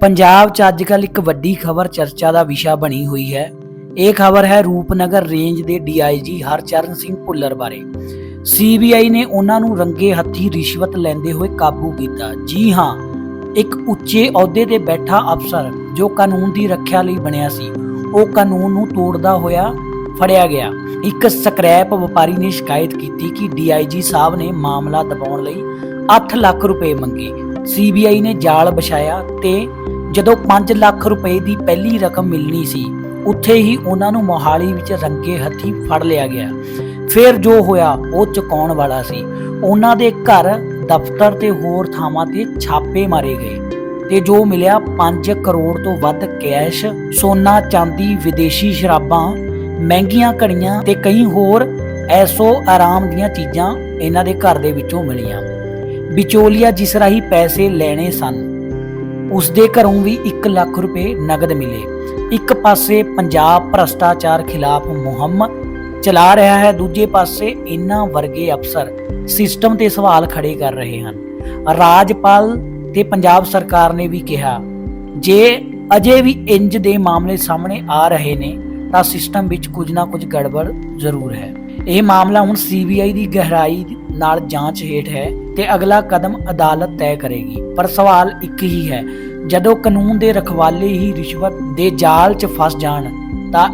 ਪੰਜਾਬ 'ਚ ਅੱਜਕੱਲ ਇੱਕ ਵੱਡੀ ਖਬਰ ਚਰਚਾ ਦਾ ਵਿਸ਼ਾ ਬਣੀ ਹੋਈ ਹੈ। ਇਹ ਖਬਰ ਹੈ ਰੂਪਨਗਰ ਰੇਂਜ ਦੇ ਡੀਆਈਜੀ ਹਰਚਰਨ ਸਿੰਘ ਭੁੱਲਰ ਬਾਰੇ। ਸੀਬੀਆਈ ਨੇ ਉਹਨਾਂ ਨੂੰ ਰੰਗੇ ਹੱਥੀ ਰਿਸ਼ਵਤ ਲੈਂਦੇ ਹੋਏ ਕਾਬੂ ਕੀਤਾ। ਜੀ ਹਾਂ, ਇੱਕ ਉੱਚੇ ਅਹੁਦੇ ਤੇ ਬੈਠਾ ਅਫਸਰ ਜੋ ਕਾਨੂੰਨ ਦੀ ਰੱਖਿਆ ਲਈ ਬਣਿਆ ਸੀ, ਉਹ ਕਾਨੂੰਨ ਨੂੰ ਤੋੜਦਾ ਹੋਇਆ ਫੜਿਆ ਗਿਆ। ਇੱਕ ਸਕ੍ਰੈਪ ਵਪਾਰੀ ਨੇ ਸ਼ਿਕਾਇਤ ਕੀਤੀ ਕਿ ਡੀਆਈਜੀ ਸਾਹਿਬ ਨੇ ਮਾਮਲਾ ਦਬਾਉਣ ਲਈ 8 ਲੱਖ ਰੁਪਏ ਮੰਗੇ। ਸੀਬੀਆਈ ਨੇ ਜਾਲ ਵਿਛਾਇਆ ਤੇ ਜਦੋਂ 5 ਲੱਖ ਰੁਪਏ ਦੀ ਪਹਿਲੀ ਰਕਮ ਮਿਲਣੀ ਸੀ, ਉੱਥੇ ਹੀ ਉਹਨਾਂ ਨੂੰ ਮੋਹਾਲੀ ਵਿੱਚ ਰੰਗੇ ਹੱਥੀ ਫੜ ਲਿਆ ਗਿਆ। ਫਿਰ ਜੋ ਹੋਇਆ, ਉਹ ਚੁਕਾਉਣ ਵਾਲਾ ਸੀ। ਉਹਨਾਂ ਦੇ ਘਰ, ਦਫ਼ਤਰ ਤੇ ਹੋਰ ਥਾਵਾਂ ਤੇ ਛਾਪੇ ਮਾਰੇ ਗਏ ਤੇ ਜੋ ਮਿਲਿਆ 5 ਕਰੋੜ ਤੋਂ ਵੱਧ ਕੈਸ਼, ਸੋਨਾ, ਚਾਂਦੀ, ਵਿਦੇਸ਼ੀ ਸ਼ਰਾਬਾਂ, ਮਹਿੰਗੀਆਂ ਘੜੀਆਂ ਤੇ ਕਈ ਹੋਰ ਐਸੋ ਆਰਾਮ ਦੀਆਂ ਚੀਜ਼ਾਂ ਇਹਨਾਂ ਦੇ ਘਰ ਦੇ ਵਿੱਚੋਂ ਮਿਲੀਆਂ। ਵਿਚੋਲੀਆ ਜਿਸ ਰਾਹੀਂ ਪੈਸੇ ਲੈਣੇ ਸਨ ਉਸ ਦੇ ਘਰੋਂ ਵੀ 1 ਲੱਖ ਰੁਪਏ ਨਗਦ ਮਿਲੇ। ਇੱਕ ਪਾਸੇ ਪੰਜਾਬ ਭ੍ਰਸ਼ਟਾਚਾਰ ਖਿਲਾਫ ਮੁਹਿੰਮ ਚਲਾ ਰਿਹਾ ਹੈ, ਦੂਜੇ ਪਾਸੇ ਇਹਨਾਂ ਵਰਗੇ ਅਫਸਰ ਸਿਸਟਮ ਤੇ ਸਵਾਲ ਖੜੇ ਕਰ ਰਹੇ ਹਨ। ਰਾਜਪਾਲ ਤੇ ਪੰਜਾਬ ਸਰਕਾਰ ਨੇ ਵੀ ਕਿਹਾ, ਜੇ ਅਜੇ ਵੀ ਇੰਜ ਦੇ ਮਾਮਲੇ ਸਾਹਮਣੇ ਆ ਰਹੇ ਨੇ, ਤਾਂ ਸਿਸਟਮ ਵਿੱਚ ਕੁਝ ਨਾ ਕੁਝ ਗੜਬੜ ਜ਼ਰੂਰ ਹੈ। ਇਹ ਮਾਮਲਾ ਹੁਣ ਸੀਬੀਆਈ ਦੀ ਗਹਿਰਾਈ ਨਾਲ ਜਾਂਚ ਹੇਠ ਹੈ। ਤੇ ਅਗਲਾ ਕਦਮ ਅਦਾਲਤ ਤੈਅ ਕਰੇਗੀ। ਪਰ ਸਵਾਲ ਇੱਕ ਹੀ ਹੈ, ਜਦੋਂ ਕਾਨੂੰਨ ਦੇ ਰਖਵਾਲੇ ਹੀ ਰਿਸ਼ਵਤ ਦੇ ਜਾਲ 'ਚ ਫਸ ਜਾਣ, ਤਾਂ